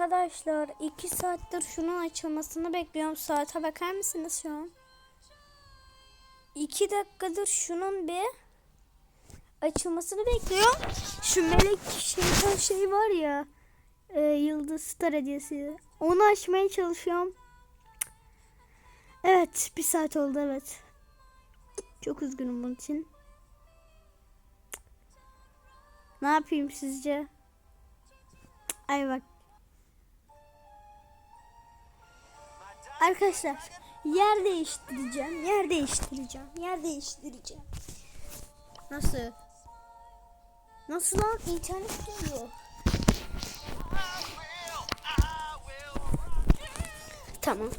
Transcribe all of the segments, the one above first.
Arkadaşlar 2 saattir şunun açılmasını bekliyorum. Saate bakar mısınız şu an? 2 dakikadır şunun bir açılmasını bekliyorum. Şu melek şeytan şey var ya. e, Yıldız Star hediyesi. Onu açmaya çalışıyorum. Evet bir saat oldu evet. Çok üzgünüm bunun için. Ne yapayım sizce? Ay bak. Arkadaşlar yer değiştireceğim. Yer değiştireceğim. Yer değiştireceğim. Nasıl? Nasıl lan? İnternet gidiyor. Tamam.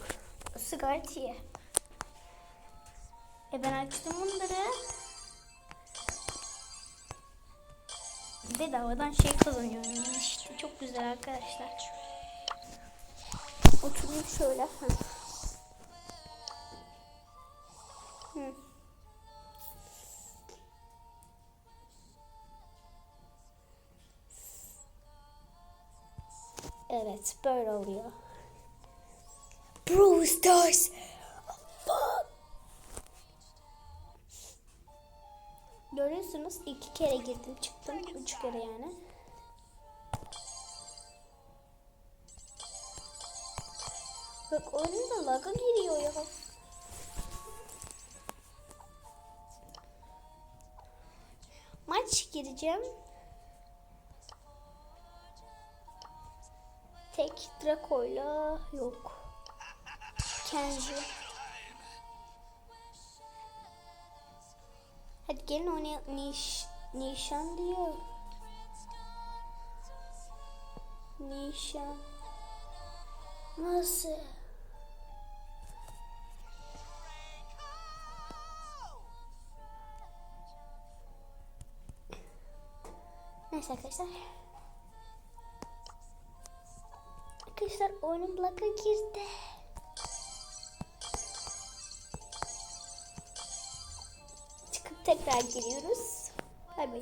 Sigara ye. E ben açtım bunları. Bedavadan şey kazanıyorum işte. Çok güzel arkadaşlar. Oturayım şöyle. Hı. Evet böyle oluyor. Brawl Stars. Görüyorsunuz iki kere girdim çıktım. Üç kere yani. Bak oyunda laga giriyor ya. Maç gireceğim. Tek Draco'yla yok. Kenji. Hadi gelin oynayalım. Niş, nişan diyor. Nişan. Nasıl? Neyse arkadaşlar. Arkadaşlar oyunun bug'a girdi. Çıkıp tekrar giriyoruz. Bay bay.